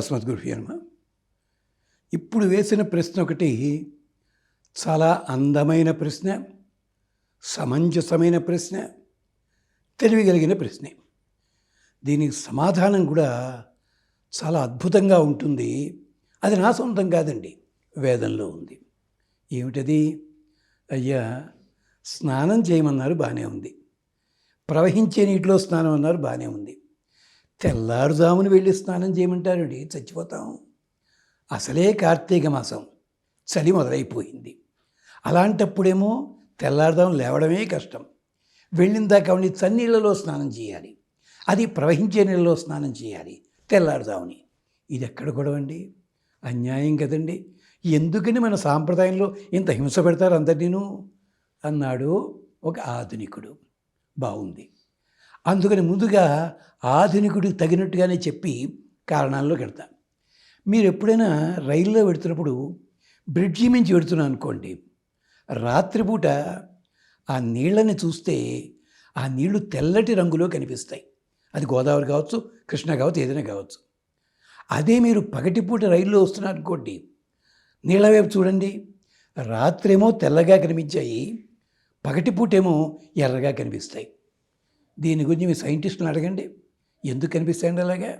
అస్మద్గురు నమ ఇప్పుడు వేసిన ప్రశ్న ఒకటి చాలా అందమైన ప్రశ్న సమంజసమైన ప్రశ్న తెలివిగలిగిన ప్రశ్నే. దీనికి సమాధానం కూడా చాలా అద్భుతంగా ఉంటుంది. అది నా సొంతం కాదండి వేదంలో ఉంది. ఏమిటది? అయ్యా స్నానం చేయమన్నారు బాగానే ఉంది. ప్రవహించే నీటిలో స్నానం అన్నారు బాగానే ఉంది. తెల్లారుజామును వెళ్ళి స్నానం చేయమంటారండి చచ్చిపోతాం. అసలే కార్తీక మాసం. చలి మొదలైపోయింది. అలాంటప్పుడేమో తెల్లారుదాం లేవడమే కష్టం. వెళ్ళిందాక ఉండి చన్నీళ్ళలో స్నానం చేయాలి. అది ప్రవహించే నీళ్ళలో స్నానం చేయాలి తెల్లారుదాముని ఇది ఎక్కడ గొడవండి అన్యాయం కదండి. ఎందుకని మన సాంప్రదాయంలో ఇంత హింస పెడతారు అందరినీను? అన్నాడు ఒక ఆధునికుడు. బాగుంది అందుకని ముందుగా ఆధునికుడికి తగినట్టుగానే చెప్పి కారణాల్లో పెడతా మీరు ఎప్పుడైనా రైల్లో పెడుతున్నప్పుడు బ్రిడ్జి మించి పెడుతున్నాను అనుకోండి రాత్రిపూట ఆ నీళ్ళని చూస్తే ఆ నీళ్ళు తెల్లటి రంగులో కనిపిస్తాయి. అది గోదావరి కావచ్చు కృష్ణ కావచ్చు ఏదైనా కావచ్చు. అదే మీరు పగటిపూట రైల్లో వస్తున్నారు అనుకోండి నీళ్ళ వైపు చూడండి రాత్రేమో తెల్లగా కనిపించాయి పగటిపూటేమో ఎర్రగా కనిపిస్తాయి. దీని గురించి మీ సైంటిస్టులను అడగండి. ఎందుకు కనిపిస్తాయండి అలాగా?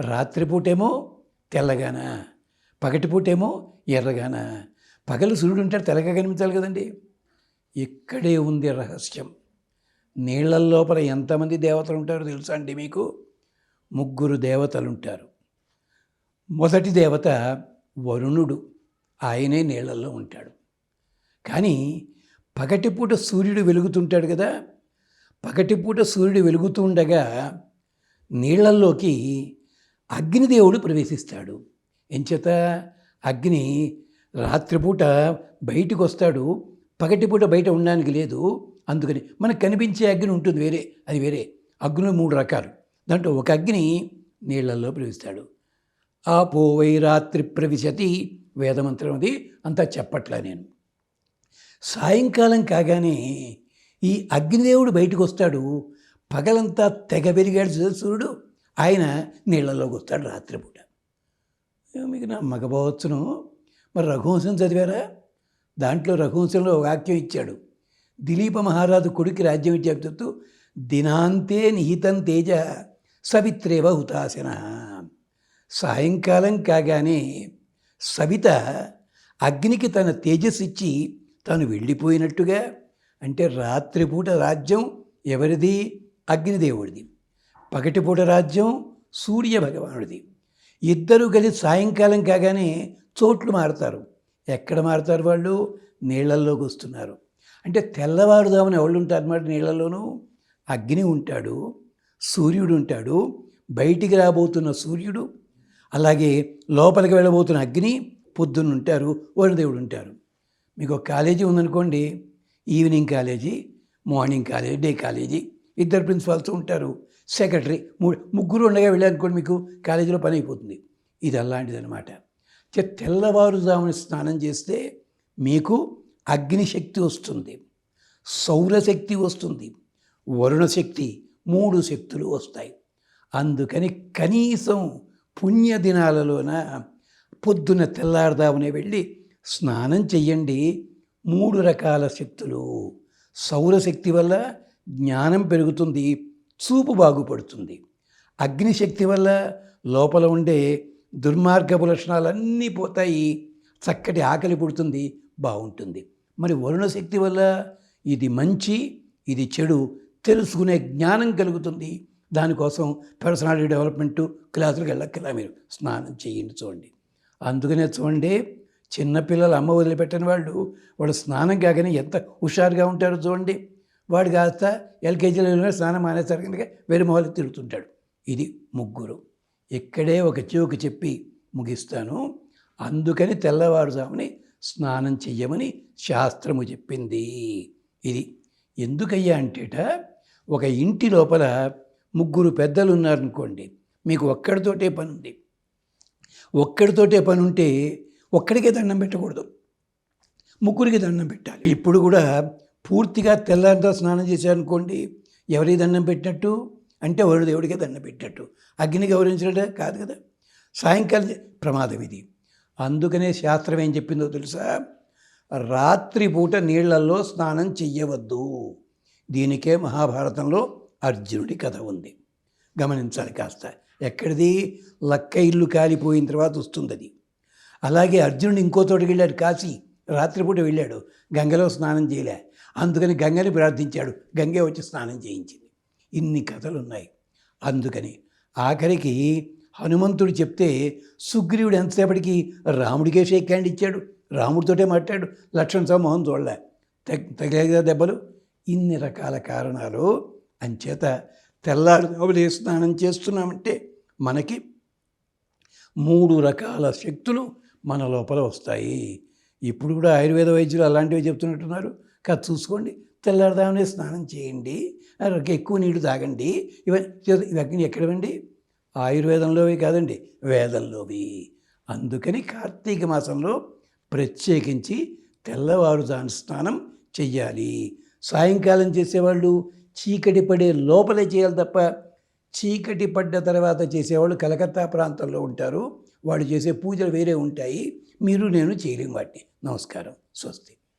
రాత్రిపూటేమో తెల్లగానా పగటిపూటేమో ఎర్రగానా. పగలు సూర్యుడు ఉంటాడు తెల్లగా కనిపించాలి కదండి. ఇక్కడే ఉంది రహస్యం. నీళ్ళ లోపల ఎంతమంది దేవతలు ఉంటారో తెలుసా అండి మీకు? ముగ్గురు దేవతలు ఉంటారు. మొదటి దేవత వరుణుడు. ఆయనే నీళ్ళల్లో ఉంటాడు. కానీ పగటిపూట సూర్యుడు వెలుగుతుంటాడు కదా? పగటిపూట సూర్యుడు వెలుగుతూ ఉండగా నీళ్ళల్లోకి అగ్నిదేవుడు ప్రవేశిస్తాడు. ఎంచేత అగ్ని రాత్రిపూట బయటికి వస్తాడు పగటిపూట బయట ఉండడానికి లేదు. అందుకని మనకు కనిపించే అగ్ని ఉంటుంది వేరే అది వేరే. అగ్నులు మూడు రకాలు. దాంట్లో ఒక అగ్ని నీళ్ళల్లో ప్రవేశిస్తాడు. ఆ పోవై రాత్రి ప్రవిశతి వేదమంత్రం అది. అంతా చెప్పట్లా నేను. సాయంకాలం కాగానే ఈ అగ్నిదేవుడు బయటకు వస్తాడు పగలంతా తెగ పెరిగాడు సూర్యుడు. ఆయన నీళ్ళలోకి వస్తాడు రాత్రిపూట. మీకు నా మగపోవచ్చును మరి రఘువంశం చదివారా? దాంట్లో రఘువంశంలో వాక్యం ఇచ్చాడు. దిలీప మహారాజు కొడుకు రాజ్యం చెప్తూ దినాంతే నిహితం తేజ సవిత్రేవ హుతాసన సాయంకాలం కాగానే సవిత అగ్నికి తన తేజస్సు ఇచ్చి తను వెళ్ళిపోయినట్టుగా అంటే రాత్రిపూట రాజ్యం ఎవరిది? అగ్నిదేవుడిది. పగటిపూట రాజ్యం సూర్య భగవానుడిది ఇద్దరు కలిసి సాయంకాలం కాగానే చోట్లు మారుతారు. ఎక్కడ మారుతారు వాళ్ళు? నీళ్ళల్లోకి వస్తున్నారు అంటే తెల్లవారుదామని ఎవళ్ళు ఉంటారు అన్నమాట నీళ్ళలోనూ అగ్ని ఉంటాడు సూర్యుడు ఉంటాడు బయటికి రాబోతున్న సూర్యుడు అలాగే లోపలికి వెళ్ళబోతున్న అగ్ని పొద్దున్న ఉంటారు వరుణదేవుడు ఉంటారు మీకు ఒక కాలేజీ ఉందనుకోండి evening college morning college day college. ఇద్దరు ప్రిన్సిపాల్స్ ఉంటారు. సెక్రటరీ మూడు ముగ్గురు ఉండగా వెళ్ళారనుకోండి మీకు కాలేజీలో పని అయిపోతుంది. ఇది అలాంటిది అనమాట తెల్లవారుజామున స్నానం చేస్తే మీకు అగ్నిశక్తి వస్తుంది. సౌరశక్తి వస్తుంది. వరుణ శక్తి మూడు శక్తులు వస్తాయి. అందుకని కనీసం పుణ్య దినాలలోన పొద్దున్న తెల్లారుదామునే వెళ్ళి స్నానం చెయ్యండి. మూడు రకాల శక్తులు. సౌరశక్తి వల్ల జ్ఞానం పెరుగుతుంది చూపు బాగుపడుతుంది. అగ్నిశక్తి వల్ల లోపల ఉండే దుర్మార్గపు లక్షణాలన్నీ పోతాయి చక్కటి ఆకలి పుడుతుంది బాగుంటుంది. మరి వరుణ శక్తి వల్ల ఇది మంచి ఇది చెడు తెలుసుకునే జ్ఞానం కలుగుతుంది. దానికోసం పర్సనాలిటీ డెవలప్మెంట్ క్లాసులకు వెళ్ళక్కలా మీరు. స్నానం చేయండి చూడండి. అందుకనే చూడండి చిన్నపిల్లలు అమ్మ వదిలిపెట్టని వాళ్ళు వాడు స్నానం కాగానే ఎంత హుషారుగా ఉంటారో చూడండి. వాడు కాస్త ఎల్కేజీలో స్నానం మానేసరికి కనుక వేరే మొహాలు తిరుగుతుంటాడు. ఇది ముగ్గురు. ఇక్కడే ఒక చోకు చెప్పి ముగిస్తాను. అందుకని తెల్లవారుజాముని స్నానం చెయ్యమని శాస్త్రము చెప్పింది. ఇది ఎందుకయ్యా అంటేట ఒక ఇంటి లోపల ముగ్గురు పెద్దలు ఉన్నారనుకోండి మీకు ఒక్కడితోటే పని ఉంది ఒక్కడితోటే పని ఉంటే ఒక్కడికే దండం పెట్టకూడదు. ముగ్గురికి దండం పెట్టాలి. ఇప్పుడు కూడా పూర్తిగా తెల్లారితో స్నానం చేశారనుకోండి ఎవరికి దండం పెట్టినట్టు? అంటే వరుడు దేవుడికే దండం పెట్టినట్టు. అగ్ని గౌరవించినట్టే కాదు కదా. సాయంకాలం ప్రమాదం ఇది. అందుకనే శాస్త్రం ఏం చెప్పిందో తెలుసా? రాత్రిపూట నీళ్ళలో స్నానం చెయ్యవద్దు. దీనికే మహాభారతంలో అర్జునుడి కథ ఉంది. గమనించాలి కాస్త. ఎక్కడిది? లక్క ఇల్లు కాలిపోయిన తర్వాత వస్తుంది అది అలాగే అర్జునుడు ఇంకో తోటికి వెళ్ళాడు కాశీ. రాత్రిపూట వెళ్ళాడు. గంగలో స్నానం చేయలే. అందుకని గంగని ప్రార్థించాడు. గంగే వచ్చి స్నానం చేయించింది. ఇన్ని కథలు ఉన్నాయి అందుకని ఆఖరికి హనుమంతుడు చెప్తే సుగ్రీవుడు ఎంతసేపటికి రాముడికే షేక్ హ్యాండ్ ఇచ్చాడు. రాముడితోటే మాట్లాడు. లక్ష్మణ స్వామి చూడలే. తగ్ తగిలేదా దెబ్బలు. ఇన్ని రకాల కారణాలు అంచేత తెల్లారు స్నానం చేస్తున్నామంటే మనకి మూడు రకాల శక్తులు మన లోపల వస్తాయి. ఇప్పుడు కూడా ఆయుర్వేద వైద్యులు అలాంటివి చెప్తున్నట్టున్నారు. కాదు చూసుకోండి. తెల్లారుదామనే స్నానం చేయండి. ఎక్కువ నీళ్ళు తాగండి. ఇవన్నీ ఇవన్నీ ఎక్కడవండి ఆయుర్వేదంలోవి కాదండి వేదంలోవి. అందుకని కార్తీక మాసంలో ప్రత్యేకించి తెల్లవారుజాను స్నానం చెయ్యాలి. సాయంకాలం చేసేవాళ్ళు చీకటి పడే లోపలే చేయాలి తప్ప చీకటి పడ్డ తర్వాత చేసేవాళ్ళు కలకత్తా ప్రాంతంలో ఉంటారు. వాళ్ళు చేసే పూజలు వేరే ఉంటాయి. మీరు నేను చేయలేము వాటిని. నమస్కారం. స్వస్తి.